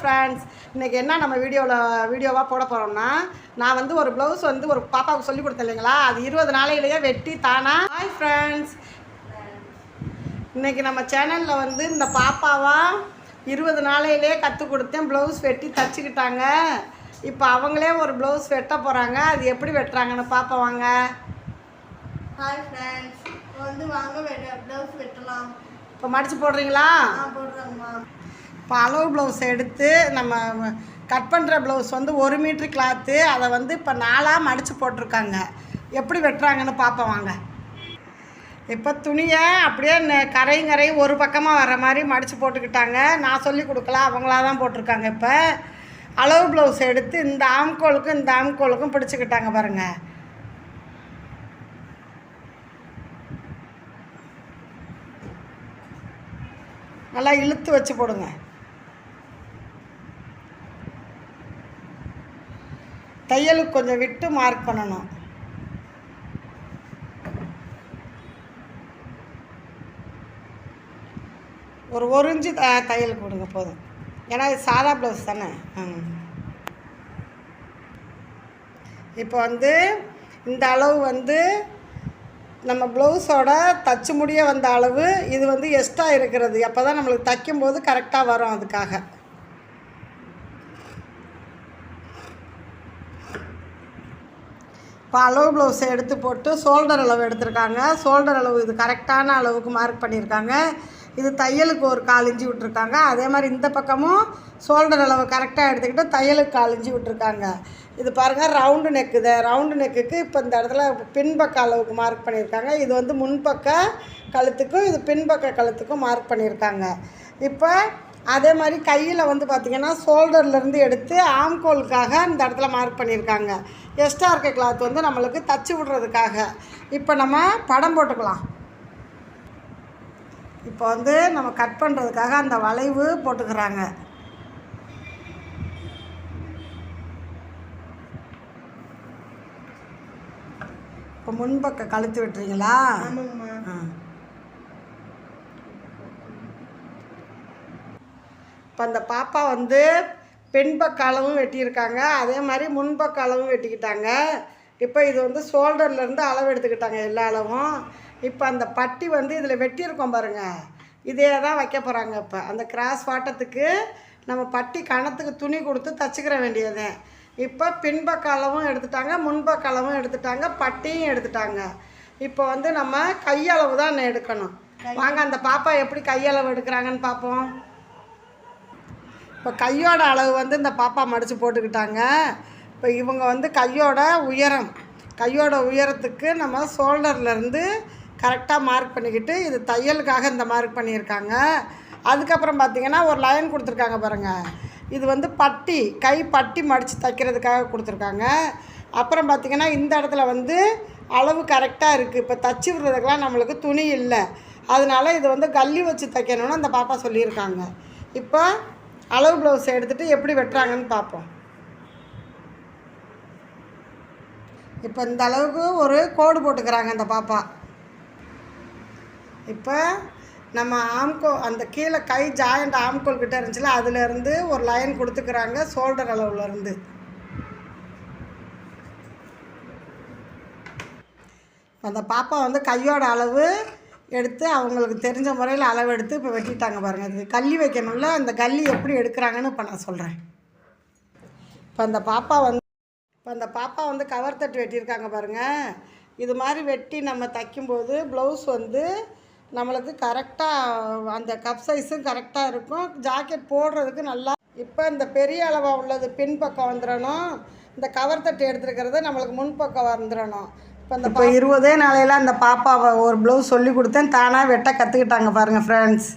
Friends இன்றைக்கி என்ன நம்ம வீடியோவில் வீடியோவாக போட போகிறோம்னா நான் வந்து ஒரு ப்ளவுஸ் வந்து ஒரு பாப்பாவுக்கு சொல்லி கொடுத்தேன் இல்லைங்களா? அது இருபது நாளையிலேயே வெட்டி தானா? ஹாய் ஃப்ரெண்ட்ஸ் இன்றைக்கி நம்ம சேனலில் வந்து இந்த பாப்பாவா இருபது நாளையிலே கற்றுக் கொடுத்தேன். ப்ளவுஸ் வெட்டி தச்சுக்கிட்டாங்க. இப்போ அவங்களே ஒரு ப்ளவுஸ் வெட்ட போகிறாங்க அது எப்படி வெட்டுறாங்கன்னு பாப்பா வாங்க. ஹாய் ஃப்ரெண்ட்ஸ் வந்து வாங்க ப்ளவுஸ் வெட்டலாம். இப்போ மடித்து போடுறீங்களா? போடுறேங்கம்மா இப்போ அளவு ப்ளவுஸ் எடுத்து நம்ம கட் பண்ணுற ப்ளவுஸ் வந்து ஒரு மீட்ரு கிளாத்து. அதை வந்து இப்போ நாலாக மடித்து போட்டிருக்காங்க. எப்படி வெட்டுறாங்கன்னு பார்ப்போம் வாங்க. இப்போ துணியை அப்படியே கரையும் கரையும் ஒரு பக்கமாக வர மாதிரி மடித்து போட்டுக்கிட்டாங்க. நான் சொல்லி கொடுக்கல அவங்களா தான் போட்டிருக்காங்க இப்போ. அளவு ப்ளவுஸ் எடுத்து இந்த ஆம்கோலுக்கும் இந்த ஆம்கோலுக்கும் பிடிச்சிக்கிட்டாங்க பாருங்கள் நல்லா இழுத்து வச்சு போடுங்க. தையலுக்கு கொஞ்சம் விட்டு மார்க் பண்ணணும். ஒரு ஒரு இன்ச்சு த- தையல் கொடுங்க போதும். ஏன்னா இது சாதா ப்ளவுஸ் தானே? இப்போ வந்து இந்த அளவு வந்து நம்ம ப்ளவுஸோட தச்சு முடிய வந்த அளவு இது வந்து எக்ஸ்ட்ரா இருக்கிறது. அப்போ தான் நம்மளுக்கு தைக்கும்போது கரெக்டாக வரும் அதுக்காக. இப்போ அளவு ப்ளவுஸை எடுத்து போட்டு ஷோல்டர் அளவு எடுத்திருக்காங்க. ஷோல்டர் அளவு இது கரெக்டான அளவுக்கு மார்க் பண்ணியிருக்காங்க. இது தையலுக்கு ஒரு கால் இஞ்சி விட்டுருக்காங்க. அதே மாதிரி இந்த பக்கமும் ஷோல்டர் அளவு கரெக்டாக எடுத்துக்கிட்டு தையலுக்கு கால் இஞ்சி விட்டுருக்காங்க. இது பாருங்கள் ரவுண்டு நெக்கு இது. ரவுண்டு நெக்குக்கு இப்போ இந்த இடத்துல பின்பக்க அளவுக்கு மார்க் பண்ணியிருக்காங்க. இது வந்து முன்பக்க கழுத்துக்கும் இது பின்பக்க கழுத்துக்கும் மார்க் பண்ணியிருக்காங்க. இப்போ அதே மாதிரி கையில் வந்து பார்த்திங்கன்னா ஷோல்டர்லேருந்து எடுத்து ஆம்கோலுக்காக இந்த இடத்துல மார்க் பண்ணியிருக்காங்க. எக்ஸ்ட்ரா இருக்க கிளாத் வந்து நம்மளுக்கு தச்சு விடுறதுக்காக. இப்போ நம்ம படம் போட்டுக்கலாம். இப்போ வந்து நம்ம கட் பண்ணுறதுக்காக அந்த வளைவு போட்டுக்கிறாங்க. இப்போ முன்பக்க கழுத்து விட்டுறீங்களா? ஆமாங்கம்மா. ஆ. இப்போ அந்த பாப்பா வந்து பின்பக்க அளவும் வெட்டியிருக்காங்க. அதே மாதிரி முன்பக்க அளவும் வெட்டிக்கிட்டாங்க. இப்போ இது வந்து ஷோல்டர்லேருந்து அளவு எடுத்துக்கிட்டாங்க எல்லா அளவும். இப்போ அந்த பட்டி வந்து இதில் வெட்டியிருக்கோம் பாருங்கள் இதே தான் வைக்க போகிறாங்க இப்போ. அந்த கிராஸ் வாட்டத்துக்கு நம்ம பட்டி கணத்துக்கு துணி கொடுத்து தச்சுக்கிற வேண்டியது. இப்போ பின்பக்க அளவும் எடுத்துட்டாங்க முன்பக்க அளவும் எடுத்துட்டாங்க பட்டியும் எடுத்துட்டாங்க. இப்போ வந்து நம்ம கையளவு தான் எடுக்கணும். வாங்க அந்த பாப்பா எப்படி கையளவு எடுக்கிறாங்கன்னு பார்ப்போம் இப்போ கையோட அளவு வந்து இந்த பாப்பா மடித்து போட்டுக்கிட்டாங்க. இப்போ இவங்க வந்து கையோட உயரம் கையோட உயரத்துக்கு நம்ம ஷோல்டர்லேருந்து கரெக்டாக மார்க் பண்ணிக்கிட்டு இது தையலுக்காக இந்த மார்க் பண்ணியிருக்காங்க. அதுக்கப்புறம் பார்த்திங்கன்னா ஒரு லைன் கொடுத்துருக்காங்க பாருங்கள் இது வந்து பட்டி கை பட்டி மடித்து தைக்கிறதுக்காக கொடுத்துருக்காங்க. அப்புறம் பார்த்திங்கன்னா இந்த இடத்துல வந்து அளவு கரெக்டாக இருக்குது இப்போ தச்சு விடுறதுக்கெலாம் நம்மளுக்கு துணி இல்லை. அதனால இது வந்து கல்லி வச்சு தைக்கணும்னு அந்த பாப்பா சொல்லியிருக்காங்க. இப்போ அளவு ப்ளவுஸ் எடுத்துகிட்டு எப்படி வெட்டுறாங்கன்னு பார்ப்போம். இப்போ இந்த அளவுக்கு ஒரு கோடு போட்டுக்கிறாங்க அந்த பாப்பா. இப்போ நம்ம ஆம்கோ அந்த கீழே கை ஜாயிண்ட் ஆம்கோல் கிட்டே இருந்துச்சுல அதுலேருந்து ஒரு லைன் கொடுத்துக்கிறாங்க ஷோல்டர் அளவுலேருந்து அந்த பாப்பா வந்து கையோட அளவு எடுத்து அவங்களுக்கு தெரிஞ்ச முறையில் அளவெடுத்து இப்போ வெட்டிட்டாங்க பாருங்கள் அது கல்லி வைக்கணும்ல அந்த கல்லி எப்படி எடுக்கிறாங்கன்னு இப்போ நான் சொல்கிறேன் இப்போ அந்த பாப்பா வந்து இப்போ அந்த பாப்பா வந்து கவர் தட்டு வெட்டியிருக்காங்க பாருங்கள் இது மாதிரி வெட்டி நம்ம தைக்கும்போது ப்ளவுஸ் வந்து நம்மளுக்கு கரெக்டாக அந்த கப் சைஸும் கரெக்டாக இருக்கும். ஜாக்கெட் போடுறதுக்கு நல்லா இப்போ இந்த பெரிய அளவாக உள்ளது பின்பக்கம் வந்துடணும் இந்த கவர் தட்டு எடுத்துருக்கிறது நம்மளுக்கு முன்பக்கம் வந்துடணும் இப்போ இருபதே நாளையில் அந்த பாப்பாவை ஒரு ப்ளவுஸ் சொல்லி கொடுத்தேன். தானாக வெட்ட கற்றுக்கிட்டாங்க பாருங்கள் ஃப்ரெண்ட்ஸ்